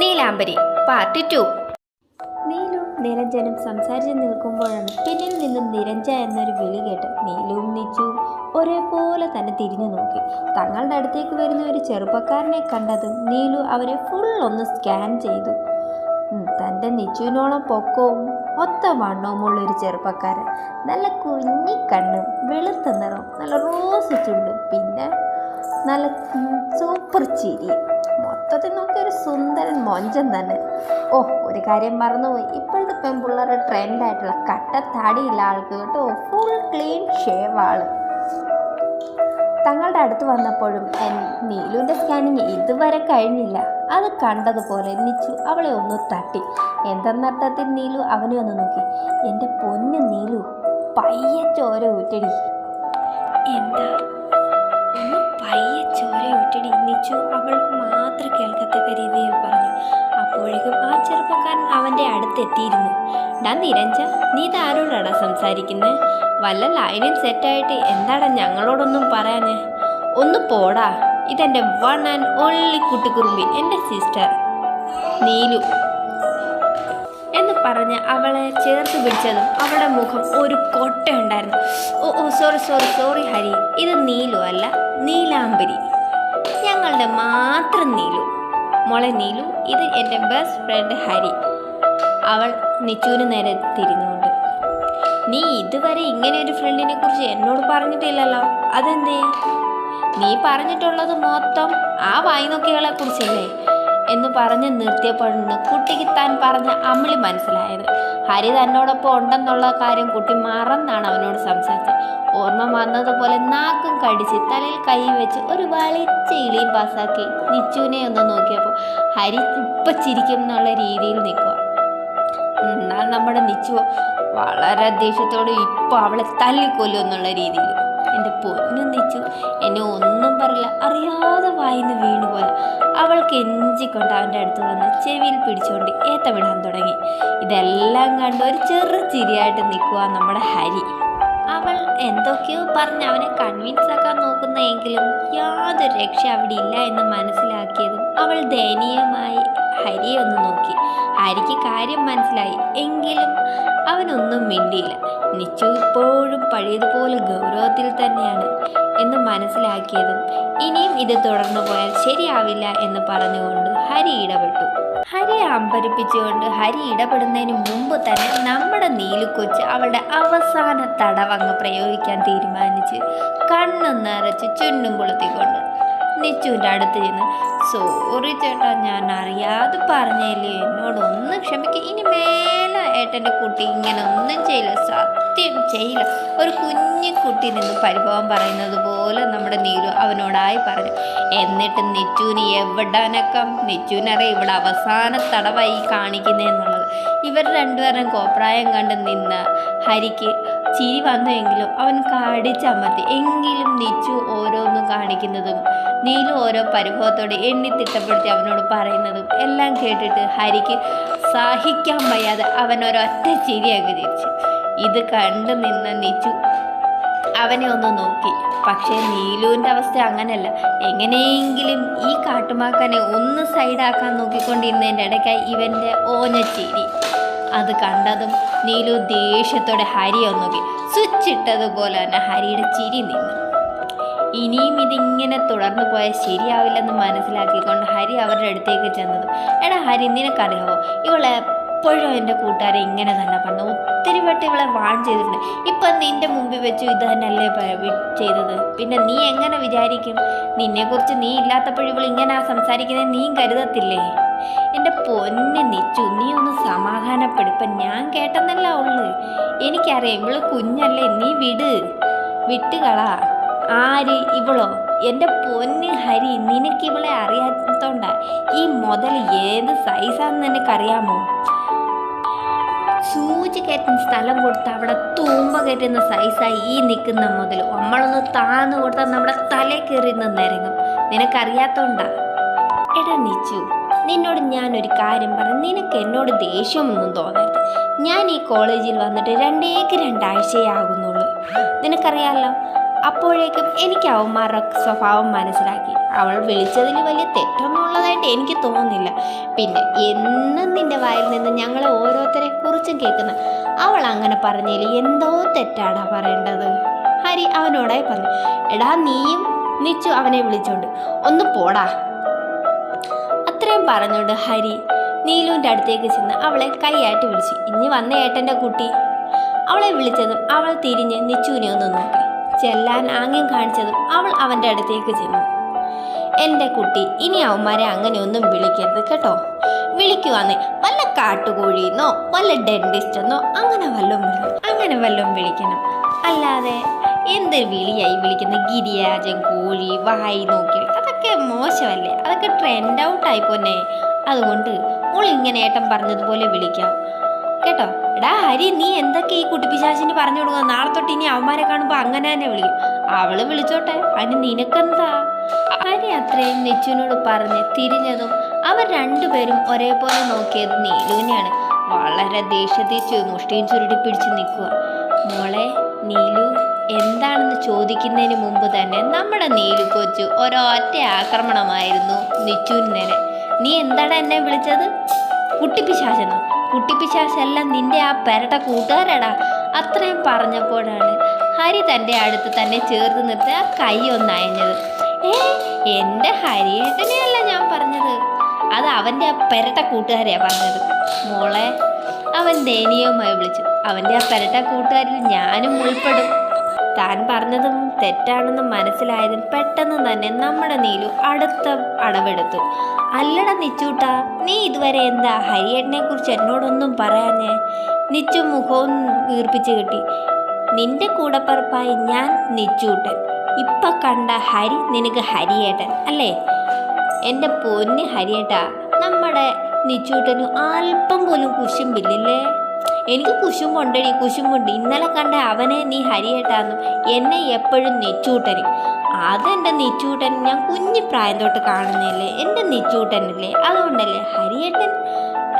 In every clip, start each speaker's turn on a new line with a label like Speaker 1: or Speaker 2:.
Speaker 1: നീലാംബരി part two
Speaker 2: Neelu നിരഞ്ജനും സംസാരിച്ച് നിൽക്കുമ്പോഴാണ് പിന്നിൽ നിന്നും നിരഞ്ജ എന്നൊരു വിളി കേട്ട് നീലുവും നിച്ചുവും ഒരേപോലെ തന്നെ തിരിഞ്ഞു നോക്കി. തങ്ങളുടെ അടുത്തേക്ക് വരുന്ന ഒരു ചെറുപ്പക്കാരനെ കണ്ടതും നീലു അവരെ ഫുൾ ഒന്ന് സ്കാൻ ചെയ്തു. തന്റെ നിച്ചുവിനോളം പൊക്കവും ഒത്ത വണ്ണവുമുള്ള ഒരു ചെറുപ്പക്കാരൻ. നല്ല കുഞ്ഞിക്കണ്ണും വെളുത്ത നിറവും നല്ല റോസ് ചുണ്ടും പിന്നെ നല്ല സൂപ്പർ ചിരിയും മൊത്തത്തിൽ നോക്കിയ ഒരു സുന്ദരൻ മൊഞ്ചൻ തന്നെ. ഓ ഒരു കാര്യം മറന്നുപോയി. ഇപ്പോഴത്തെ പെൺപിള്ളേരുടെ ട്രെൻഡായിട്ടുള്ള കട്ട താടിയില്ല ആൾക്ക് കേട്ടോ ഫുൾ ക്ലീൻ ഷേവ് ആൾ തങ്ങളുടെ അടുത്ത് വന്നപ്പോഴും എൻ- നീലുവിന്റെ സ്കാനിങ് ഇതുവരെ കഴിഞ്ഞില്ല. അത് കണ്ടതുപോലെ നിച്ചു അവളെ ഒന്ന് തട്ടി. എന്തെന്നർത്ഥത്തിൽ നീലു? അവനെ ഒന്ന് നോക്കി. എന്റെ പൊന്ന് നീലു പയ്യ ചോര ഊറ്റടി. ചോര ഊറ്റടി നിച്ചു അവൾക്ക് മാത്രം കേൾക്കത്തക്ക രീതിയിൽ പറഞ്ഞു. അപ്പോഴേക്കും ആ ചെറുപ്പക്കാരൻ അവന്റെ അടുത്തെത്തിയിരുന്നു. ഡാ നിരഞ്ജ നീ ഇതാരോടാടാ സംസാരിക്കുന്നത് വല്ല ലൈനും സെറ്റായിട്ട് എന്താടാ ഞങ്ങളോടൊന്നും പറയാഞ്ഞ്? ഒന്ന് പോടാ. ഇതെന്റെ വൺ ആൻഡ് ഓൺലി കുട്ടിക്കുറുമ്പി എന്റെ സിസ്റ്റർ നീലു. എന്ന് പറഞ്ഞ് അവളെ ചേർത്ത് പിടിച്ചതും അവളുടെ മുഖം ഒരു കൊട്ടയുണ്ടായിരുന്നു. ഓ ഓ സോറി സോറി സോറി ഹരി. ഇത് നീലു അല്ല നീലാംബരി. ഞങ്ങളുടെ മാത്രം നീലു. മോളെ നീലു ഇത് എന്റെ ബെസ്റ്റ് ഫ്രണ്ട് ഹരി. അവൾ നിച്ചുവിന് നേരെ തിരിഞ്ഞുകൊണ്ട്. നീ ഇതുവരെ ഇങ്ങനെ ഒരു ഫ്രണ്ടിനെ കുറിച്ച് എന്നോട് പറഞ്ഞിട്ടില്ലല്ലോ. അതെന്തേ? നീ പറഞ്ഞിട്ടുള്ളത് മൊത്തം ആ വായ്നൊക്കികളെ കുറിച്ചല്ലേ. എന്ന് പറഞ്ഞ് നിർത്തിയപ്പോഴാണ് കുട്ടിക്ക് താൻ പറഞ്ഞ അമ്മിളി മനസ്സിലായത്. ഹരി തന്നോടൊപ്പം ഉണ്ടെന്നുള്ള കാര്യം കുട്ടി മറന്നാണ് അവനോട് സംസാരിച്ചത്. ഓർമ്മ വന്നതുപോലെ നാക്കും കടിച്ച് തലയിൽ കൈ വെച്ച് ഒരു വളിച്ച ഇളിയും പാസ്സാക്കി നിച്ചുവിനെ ഒന്ന് നോക്കിയപ്പോൾ ഹരി ഇപ്പം ചിരിക്കും എന്നുള്ള രീതിയിൽ നിൽക്കുക എന്നാൽ നമ്മുടെ നിച്ചു വളരെ ദേഷ്യത്തോടെ ഇപ്പോൾ അവളെ തല്ലിക്കൊല്ലും എന്നുള്ള രീതിയിൽ. എന്റെ പൊന്നു നിച്ചു എന്നെ ഒന്നും പറയില്ല. അറിയാതെ വായിന്ന് വീണു പോലെ. അവൾ കെഞ്ചിക്കൊണ്ട് അവന്റെ അടുത്ത് വന്ന് ചെവിയിൽ പിടിച്ചുകൊണ്ട് ഏത്ത വിടാൻ തുടങ്ങി. ഇതെല്ലാം കണ്ട് ഒരു ചെറു ചിരിയായിട്ട് നിൽക്കുക നമ്മുടെ ഹരി. അവൾ എന്തൊക്കെയോ പറഞ്ഞ് അവനെ കൺവിൻസ് ആക്കാൻ നോക്കുന്നതെങ്കിലും യാതൊരു രക്ഷ അവിടെ ഇല്ല എന്ന് മനസ്സിലാക്കിയതും അവൾ ദയനീയമായി ഹരിയെ ഒന്ന് നോക്കി. ഹരിക്ക് കാര്യം മനസ്സിലായി. എങ്കിലും അവനൊന്നും മിണ്ടിയില്ല. നിച്ചു ഇപ്പോഴും പഴയതുപോലെ ഗൗരവത്തിൽ തന്നെയാണ് എന്ന് മനസ്സിലാക്കിയതും ഇനിയും ഇത് തുടർന്നു പോയാൽ ശരിയാവില്ല എന്ന് പറഞ്ഞുകൊണ്ട് ഹരി ഇടപെട്ടു. ഹരിയെ അമ്പരിപ്പിച്ചുകൊണ്ട് ഹരി ഇടപെടുന്നതിന് മുമ്പ് തന്നെ നമ്മുടെ നീലുക്കൊച്ച് അവളുടെ അവസാന തടവങ്ങ് പ്രയോഗിക്കാൻ തീരുമാനിച്ച് കണ്ണു നിറച്ച് ചുണ്ടും കൊളുത്തിക്കൊണ്ട് നിച്ചുവിന്റെ അടുത്ത് ചെന്ന് സോറി ചേട്ടാ ഞാൻ അറിയാതെ പറഞ്ഞല്ലേ എന്നോട് ഒന്ന് ക്ഷമിക്കുക ഇനി മേലെ ഏട്ടന്റെ കുട്ടി ഇങ്ങനെ ഒന്നും ചെയ്യില്ല. സത്യം ചെയ്യില്ല. ഒരു കുഞ്ഞു കുട്ടി നിന്ന് പരിഭവം പറയുന്നത് പോലെ നമ്മുടെ നീലു അവനോടായി പറഞ്ഞു. എന്നിട്ട് നിച്ചുവിന് എവിടാനൊക്കെ നിച്ചുവിനറിയാം ഇവിടെ അവസാന തടവായി കാണിക്കുന്നതെന്നുള്ളത് ഇവർ രണ്ടുപേരും കോപ്രായം കണ്ട് നിന്ന് ഹരിക്ക് ചിരി വന്നുവെങ്കിലും അവൻ കടിച്ചമർത്തി എങ്കിലും നിച്ചു ഓരോന്നും കാണിക്കുന്നതും നീലു ഓരോ പരിഭവത്തോടെ എണ്ണി തിട്ടപ്പെടുത്തി അവനോട് പറയുന്നതും എല്ലാം കേട്ടിട്ട് ഹരിക്ക് സഹിക്കാൻ വയ്യാതെ അവൻ ഒരൊറ്റ ചിരി അങ്ങ് തിരിച്ചു ഇത് കണ്ടു നിന്ന നിച്ചു അവനെ ഒന്ന് നോക്കി. പക്ഷേ നീലുവിന്റെ അവസ്ഥ അങ്ങനെയല്ല. എങ്ങനെയെങ്കിലും ഈ കാട്ടുമാക്കനെ ഒന്ന് സൈഡാക്കാൻ നോക്കിക്കൊണ്ടിരുന്നതിന്റെ ഇടയ്ക്കായി ഇവന്റെ ഓനച്ചിരി അത് കണ്ടതും നീലു ദേഷ്യത്തോടെ ഹരി നോക്കി. സ്വിച്ച് തന്നെ ഹരിയുടെ ചിരി നിന്നു. ഇനിയും ഇതിങ്ങനെ തുടർന്നു പോയാൽ ശരിയാവില്ലെന്ന് മനസ്സിലാക്കിക്കൊണ്ട് ഹരി അവരുടെ അടുത്തേക്ക് ചെന്നത്. എടാ ഹരി നിനക്കറിയാവോ? ഇവളെ എപ്പോഴും എന്റെ കൂട്ടുകാരെ ഇങ്ങനെ തന്നെ പറഞ്ഞു ഒത്തിരി വട്ടം ഇവളെ വാൺ ചെയ്തിട്ടുണ്ട്. ഇപ്പം നിന്റെ മുമ്പിൽ വെച്ചു ഇത് തന്നെയല്ലേ ചെയ്തത്? പിന്നെ നീ എങ്ങനെ വിചാരിക്കും? നിന്നെക്കുറിച്ച് നീ ഇല്ലാത്തപ്പോൾ ഇവൾ ഇങ്ങനെ സംസാരിക്കുന്നത് നീ കരുതത്തില്ലേ? എന്റെ പൊന്നെ നിച്ചു നീ ഇപ്പം ഞാൻ കേട്ടെന്നല്ല ഉള്ളു. എനിക്കറിയാം ഇവൾ കുഞ്ഞല്ലേ നീ വിട്. വിട്ടുകളാ ആര്? ഇവളോ? എന്റെ പൊന്ന് ഹരി നിനക്ക് ഇവളെ അറിയാത്തോണ്ടാ. ഈ മുതൽ ഏത് സൈസാന്ന് നിനക്കറിയാമോ? സൂചി കയറ്റുന്ന സ്ഥലം കൊടുത്ത് അവിടെ തൂമ്പ കയറ്റുന്ന സൈസായി ഈ നിൽക്കുന്ന മുതൽ. നമ്മളൊന്ന് താന്ന് കൊടുത്താൽ നമ്മുടെ തലേ കയറി നിന്നിറങ്ങും നിനക്കറിയാത്തോണ്ടാ? എടാ നിച്ചു നിന്നോട് ഞാനൊരു കാര്യം പറഞ്ഞു. നിനക്ക് എന്നോട് ദേഷ്യമൊന്നും തോന്നരുത്. ഞാൻ ഈ കോളേജിൽ വന്നിട്ട് രണ്ടേക്ക് രണ്ടാഴ്ചയേ ആകുന്നുള്ളൂ. നിനക്കറിയാമല്ലോ അപ്പോഴേക്കും എനിക്ക് അവന്മാരുടെ സ്വഭാവം മനസ്സിലാക്കി. അവൾ വിളിച്ചതിൽ വലിയ തെറ്റൊന്നും ഉള്ളതായിട്ട് എനിക്ക് തോന്നുന്നില്ല. പിന്നെ എന്നും നിന്റെ വായിൽ നിന്ന് ഞങ്ങളെ ഓരോരുത്തരെ കുറിച്ചും കേൾക്കുന്ന അവൾ അങ്ങനെ പറഞ്ഞതിൽ എന്തോ തെറ്റാടാ പറയേണ്ടത്. ഹരി അവനോടായി പറഞ്ഞു. എടാ നീയും നിച്ചു അവനെ വിളിച്ചോണ്ട്. ഒന്ന് പോടാ. അത്രയും പറഞ്ഞുകൊണ്ട് ഹരി നീലുവിന്റെ അടുത്തേക്ക് ചെന്ന് അവളെ കൈയായിട്ട് വിളിച്ചു. ഇനി വന്ന ഏട്ടന്റെ കുട്ടി. അവളെ വിളിച്ചതും അവൾ തിരിഞ്ഞ് നിച്ചുവിനെ ഒന്ന് നോക്കി. ചെല്ലാൻ ആംഗ്യം കാണിച്ചതും അവൾ അവന്റെ അടുത്തേക്ക് ചെന്നു. എന്റെ കുട്ടി ഇനി അവന്മാരെ അങ്ങനെ ഒന്നും വിളിക്കരുത് കേട്ടോ. വിളിക്കുവാന്ന് വല്ല കാട്ടുകോഴിന്നോ വല്ല ഡെന്റിസ്റ്റെന്നോ അങ്ങനെ വല്ലതും അങ്ങനെ വല്ലതും വിളിക്കണം. അല്ലാതെ എന്ത് വിളിയായി വിളിക്കുന്ന? ഗിരിയാജൻ കോഴി വായി നോക്കി അതൊക്കെ മോശമല്ലേ? അതൊക്കെ ട്രെൻഡ് ഔട്ട് ആയി പോന്നെ. അതുകൊണ്ട് മോൾ ഇങ്ങനെ ഏട്ടൻ പറഞ്ഞതുപോലെ വിളിക്കാം. കേട്ടോ? എടാ ഹരി നീ എന്തൊക്കെ ഈ കുട്ടിപ്പിശാശിന് പറഞ്ഞു കൊടുക്കുക നാളെ തൊട്ട് ഇനി അവന്മാരെ കാണുമ്പോൾ അങ്ങനെ തന്നെ വിളിക്കും. അവൾ വിളിച്ചോട്ടെ. അതിന് നിനക്കെന്താ? ഹരി അത്രയും നെച്ചുവിനോട് പറഞ്ഞ് തിരിഞ്ഞതും അവർ രണ്ടുപേരും ഒരേപോലെ നോക്കിയത് നീലുവിനെയാണ് വളരെ ദേഷ്യത്തിൽ മുഷ്ടിയും ചുരുട്ടി പിടിച്ച് നിൽക്കുക മോളെ നീലു എന്താണെന്ന് ചോദിക്കുന്നതിന് മുമ്പ് തന്നെ നമ്മുടെ നീലു കൊച്ചു ഒരൊറ്റ ആക്രമണമായിരുന്നു നിച്ചുവിന് നീ എന്താടാ എന്നെ വിളിച്ചത്? കുട്ടിപ്പിശാചെന്നോ കുട്ടിപ്പിശാശെല്ലാം നിന്റെ ആ പെരട്ട കൂട്ടുകാരടാ. അത്രയും പറഞ്ഞപ്പോഴാണ് ഹരി തന്റെ അടുത്ത് തന്നെ ചേർത്ത് നിർത്തി ആ കൈ ഒന്ന് അയഞ്ഞത്. ഏ എന്റെ ഹരിയേട്ടനെയല്ല ഞാൻ പറഞ്ഞത്. അത് അവന്റെ ആ പെരട്ട കൂട്ടുകാരെയാണ് പറഞ്ഞത്. മോളെ അവൻ ദയനീയമായി വിളിച്ചു. അവന്റെ ആ പെരട്ട കൂട്ടുകാരിൽ ഞാനും ഉൾപ്പെടും. താൻ പറഞ്ഞതും തെറ്റാണെന്ന് മനസ്സിലായതും പെട്ടെന്ന് തന്നെ നമ്മുടെ നീലു അടുത്ത അടവെടുത്തു. അല്ലട നിച്ചൂട്ട നീ ഇതുവരെ എന്താ ഹരിയേട്ടനെ കുറിച്ച് എന്നോടൊന്നും പറയാഞ്ഞേ? നിച്ചു മുഖവും വീർപ്പിച്ച് കിട്ടി. നിന്റെ കൂടപ്പറപ്പായി ഞാൻ നിച്ചൂട്ടൻ. ഇപ്പൊ കണ്ട ഹരി നിനക്ക് ഹരിയേട്ടൻ അല്ലേ? എന്റെ പൊന്ന് ഹരിയേട്ടാ നമ്മുടെ നിച്ചൂട്ടനു അല്പം പോലും കുശുമ്പില്ലേ എനിക്ക് കുശുമ്പുണ്ടടി കുശുമ്പുണ്ട്. ഇന്നലെ കണ്ട അവനെ നീ ഹരിയേട്ടാന്നും എന്നെ എപ്പോഴും നെച്ചൂട്ടന് അതെന്റെ നെച്ചൂട്ടൻ ഞാൻ കുഞ്ഞു പ്രായം തൊട്ട് കാണുന്നതല്ലേ? എന്റെ നെച്ചൂട്ടനല്ലേ? അതുകൊണ്ടല്ലേ ഹരിയേട്ടൻ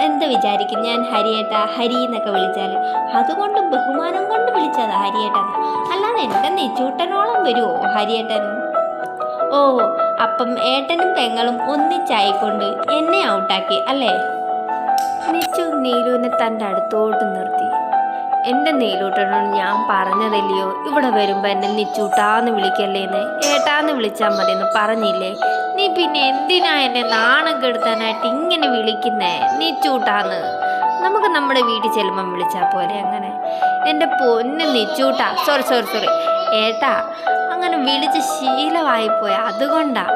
Speaker 2: എന്താ വിചാരിക്കും? ഞാൻ ഹരിയേട്ട ഹരി എന്നൊക്കെ വിളിച്ചാൽ. അതുകൊണ്ട് ബഹുമാനം കൊണ്ട് വിളിച്ചത് ഹരിയേട്ടൻ. അല്ലാതെ എന്റെ നെച്ചൂട്ടനോളം വരുമോ ഹരിയേട്ടൻ? ഓ അപ്പം ഏട്ടനും പെങ്ങളും ഒന്നിച്ചായിക്കൊണ്ട് എന്നെ ഔട്ടാക്കി അല്ലേ? നിച്ചു നീലുവിനെ തന്റെ അടുത്തോട്ട് നിർത്തി. എന്റെ നീലൂട്ടനോട് ഞാൻ പറഞ്ഞതല്ലയോ? ഇവിടെ വരുമ്പോൾ എന്നെ നിച്ചൂട്ടാന്ന് വിളിക്കല്ലേന്ന്? ഏട്ടാന്ന് വിളിച്ചാൽ മതി എന്ന് പറഞ്ഞില്ലേ? നീ പിന്നെ എന്തിനാ എന്നെ നാണം കെടുത്താനായിട്ട് ഇങ്ങനെ വിളിക്കുന്നേ? നിച്ചൂട്ടാന്ന്. നമുക്ക് നമ്മുടെ വീട്ടിൽ ചെല്ലുമ്പം വിളിച്ചാൽ പോലെ അങ്ങനെ? എന്റെ പൊന്ന് നിച്ചൂട്ടാ. സോറി സോറി സോറി ഏട്ടാ അങ്ങനെ വിളിച്ച് ശീലമായിപ്പോയി അതുകൊണ്ടാ.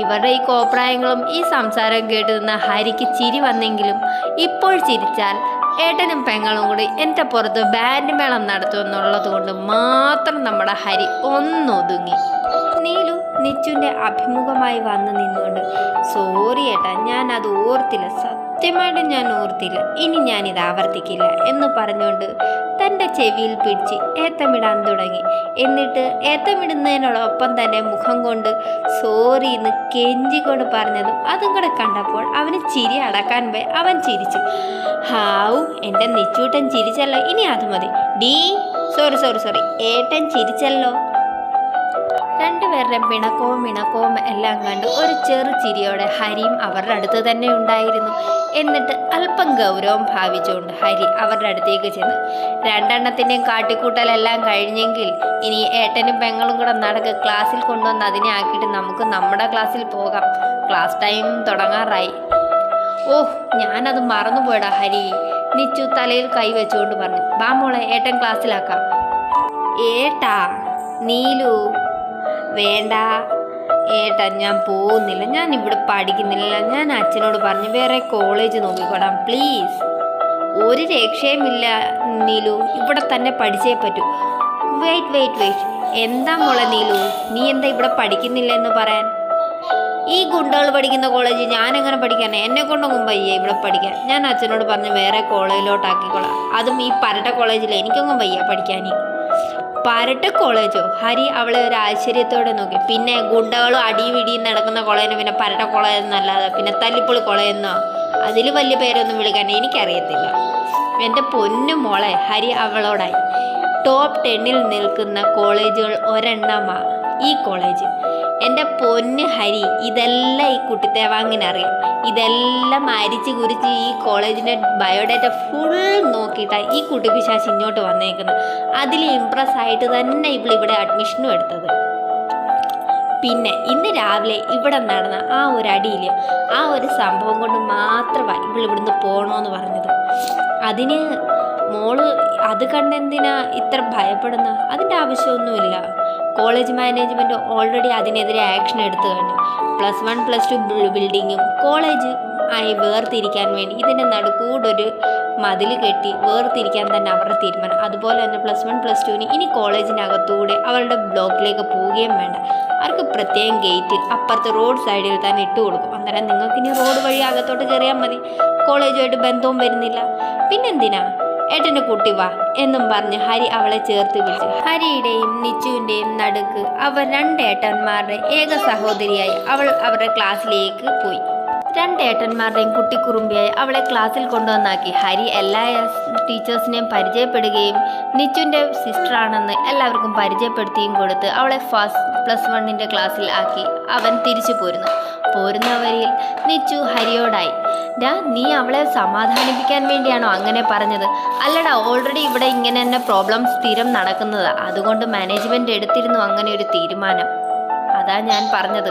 Speaker 2: ഇവരുടെ ഈ കോപ്രായങ്ങളും ഈ സംസാരം കേട്ട് നിന്ന ഹരിക്ക് ചിരി വന്നെങ്കിലും ഇപ്പോൾ ചിരിച്ചാൽ ഏട്ടനും പെങ്ങളും കൂടി എന്റെ പുറത്ത് ബാൻഡ് മേളം നടത്തുമെന്നുള്ളത് കൊണ്ട് മാത്രം നമ്മുടെ ഹരി ഒന്നൊതുങ്ങി. നീലു നിച്ചുവിന്റെ അഭിമുഖമായി വന്നു നിന്നുകൊണ്ട് സോറി ഏട്ടാ ഞാൻ അത് ഓർത്തില്ല. സത്യമായിട്ടും ഞാൻ ഓർത്തില്ല. ഇനി ഞാനിത് ആവർത്തിക്കില്ല എന്ന് പറഞ്ഞുകൊണ്ട് തന്റെ ചെവിയിൽ പിടിച്ച് ഏത്തമിടാൻ തുടങ്ങി. എന്നിട്ട് ഏത്തമിടുന്നതിനോടൊപ്പം തന്നെ മുഖം കൊണ്ട് സോറി എന്ന് കെഞ്ചിക്കൊണ്ട് പറഞ്ഞതും അതും കൂടെ കണ്ടപ്പോൾ അവന് ചിരി അടക്കാൻ പോയി. അവൻ ചിരിച്ചു. ഹാവു എന്റെ നിച്ചൂട്ടൻ ചിരിച്ചല്ലോ. ഇനി അത് മതി. ഡീ സോറി സോറി സോറി. ഏട്ടൻ ചിരിച്ചല്ലോ. രണ്ടുപേരുടെയും പിണക്കവും പിണക്കവും എല്ലാം കണ്ട് ഒരു ചെറു ചിരിയോടെ ഹരിയും അവരുടെ അടുത്ത് തന്നെ ഉണ്ടായിരുന്നു. എന്നിട്ട് അല്പം ഗൗരവം ഭാവിച്ചുകൊണ്ട് ഹരി അവരുടെ അടുത്തേക്ക് ചെന്ന് രണ്ടെണ്ണത്തിന്റെയും കാട്ടിക്കൂട്ടലെല്ലാം കഴിഞ്ഞെങ്കിൽ ഇനി ഏട്ടനും പെങ്ങളും കൂടെ നടക്ക് ക്ലാസ്സിൽ കൊണ്ടുവന്ന് അതിനെ ആക്കിയിട്ട് നമുക്ക് നമ്മുടെ ക്ലാസ്സിൽ പോകാം. Class time തുടങ്ങാറായി. ഓഹ് ഞാനത് മറന്നുപോയടാ ഹരി നിച്ചു തലയിൽ കൈവച്ചുകൊണ്ട് പറഞ്ഞു. ബാ മോളെ ഏട്ടൻ ക്ലാസ്സിലാക്കാം. ഏട്ടാ നീലു വേണ്ട. ഏട്ടാ ഞാൻ പോകുന്നില്ല. ഞാൻ ഇവിടെ പഠിക്കുന്നില്ല. ഞാൻ അച്ഛനോട് പറഞ്ഞു വേറെ കോളേജ് നോക്കിക്കോടാം പ്ലീസ് ഒരു രക്ഷയുമില്ല നീലു. ഇവിടെ തന്നെ പഠിച്ചേ പറ്റൂ. വെയിറ്റ് വെയിറ്റ് വെയിറ്റ് എന്താ മോളെ നീലു? നീ എന്താ ഇവിടെ പഠിക്കുന്നില്ല എന്ന് പറയാൻ? ഈ ഗുണ്ടകൾ പഠിക്കുന്ന കോളേജ് ഞാൻ എങ്ങനെ പഠിക്കാൻ? എന്നെ കൊണ്ടൊന്നും വയ്യ ഇവിടെ പഠിക്കാൻ. ഞാൻ അച്ഛനോട് പറഞ്ഞ് വേറെ കോളേജിലോട്ടാക്കിക്കോളാം അതും ഈ പരട്ട കോളേജിൽ എനിക്കൊന്നും വയ്യ പഠിക്കാൻ പരട്ട കോളേജോ? ഹരി അവളെ ഒരു ആശ്ചര്യത്തോടെ നോക്കി. പിന്നെ ഗുണ്ടകളും അടിയും ഇടിയും നടക്കുന്ന കോളേജിന് പിന്നെ പരട്ട കോളേജ് എന്നല്ലാതെ പിന്നെ തല്ലിപ്പൊളി കോളേജെന്നോ? അതിൽ വലിയ പേരൊന്നും വിളിക്കാൻ എനിക്കറിയത്തില്ല. എന്റെ പൊന്നു മോളെ ഹരി അവളോടായി. ടോപ്പ് ടെന്നിൽ നിൽക്കുന്ന കോളേജുകൾ ഒരെണ്ണമാണ് ഈ കോളേജ്. എന്റെ പൊന്ന് ഹരി ഇതെല്ലാം ഈ കുട്ടിത്തേവാങ്ങിന് അറിയാം. ഇതെല്ലാം അരിച്ച് കുരിച്ച് ഈ കോളേജിന്റെ ബയോഡേറ്റ ഫുൾ നോക്കിയിട്ടാണ് ഈ കുട്ടി പിശാശ് ഇങ്ങോട്ട് വന്നേക്കുന്നത്. അതിൽ ഇമ്പ്രസ് ആയിട്ട് തന്നെ ഇപ്പോൾ ഇവിടെ അഡ്മിഷനും എടുത്തത്. പിന്നെ ഇന്ന് രാവിലെ ഇവിടെ നടന്ന ആ ഒരു അടിയിൽ ആ ഒരു സംഭവം കൊണ്ട് മാത്രമാണ് ഇവൾ ഇവിടുന്ന് പോകണമെന്ന് പറഞ്ഞത്. അതിന് മോൾ അത് കണ്ടെന്തിനാ ഇത്ര ഭയപ്പെടുന്ന? അതിന്റെ ആവശ്യമൊന്നുമില്ല. കോളേജ് മാനേജ്മെന്റ് ഓൾറെഡി അതിനെതിരെ ആക്ഷൻ എടുത്തു കഴിഞ്ഞു. പ്ലസ് വൺ പ്ലസ് ടു ബിൽഡിങ്ങും കോളേജ് ആയി വേർതിരിക്കാൻ വേണ്ടി ഇതിന്റെ നടുക്കൂടൊരു മതിൽ കെട്ടി വേർതിരിക്കാൻ തന്നെ അവരുടെ തീരുമാനം. അതുപോലെ തന്നെ പ്ലസ് വൺ പ്ലസ് ടുവിന് ഇനി കോളേജിനകത്തൂടെ അവരുടെ ബ്ലോക്കിലേക്ക് പോവുകയും വേണ്ട. അവർക്ക് പ്രത്യേകം ഗേറ്റ് അപ്പുറത്തെ റോഡ് സൈഡിൽ തന്നെ ഇട്ട് കൊടുക്കും. അന്നേരം നിങ്ങൾക്ക് ഇനി റോഡ് വഴി അകത്തോട്ട് കയറിയാൽ മതി. കോളേജുമായിട്ട് ബന്ധവും വരുന്നില്ല. പിന്നെന്തിനാ? ഏട്ടന്റെ കുട്ടി വാ എന്നും പറഞ്ഞ് ഹരി അവളെ ചേർത്ത് വിളിച്ചു. ഹരിയുടെയും നിച്ചുവിന്റെയും നടുക്ക് അവർ രണ്ട് ഏട്ടന്മാരുടെ ഏക സഹോദരിയായി അവൾ അവരുടെ ക്ലാസ്സിലേക്ക് പോയി. രണ്ട് ഏട്ടന്മാരുടെയും കുട്ടിക്കുറുമ്പിയായി അവളെ ക്ലാസ്സിൽ കൊണ്ടുവന്നാക്കി. ഹരി എല്ലാ ടീച്ചേഴ്സിനെയും പരിചയപ്പെടുകയും നിച്ചുവിന്റെ സിസ്റ്ററാണെന്ന് എല്ലാവർക്കും പരിചയപ്പെടുത്തിയും കൊടുത്ത് അവളെ ഫസ്റ്റ് പ്ലസ് വണ്ണിന്റെ ക്ലാസ്സിൽ ആക്കി അവൻ തിരിച്ചു പോരുന്നു. പോരുന്ന വരിയിൽ നിച്ചു ഹരിയോടായി. ഡാ നീ അവളെ സമാധാനിപ്പിക്കാൻ വേണ്ടിയാണോ അങ്ങനെ പറഞ്ഞത്? അല്ലടാ ഓൾറെഡി ഇവിടെ ഇങ്ങനെ തന്നെ പ്രോബ്ലം സ്ഥിരം നടക്കുന്നത്. അതുകൊണ്ട് മാനേജ്മെന്റ് എടുത്തിരുന്നു അങ്ങനെ ഒരു തീരുമാനം. അതാ ഞാൻ പറഞ്ഞത്.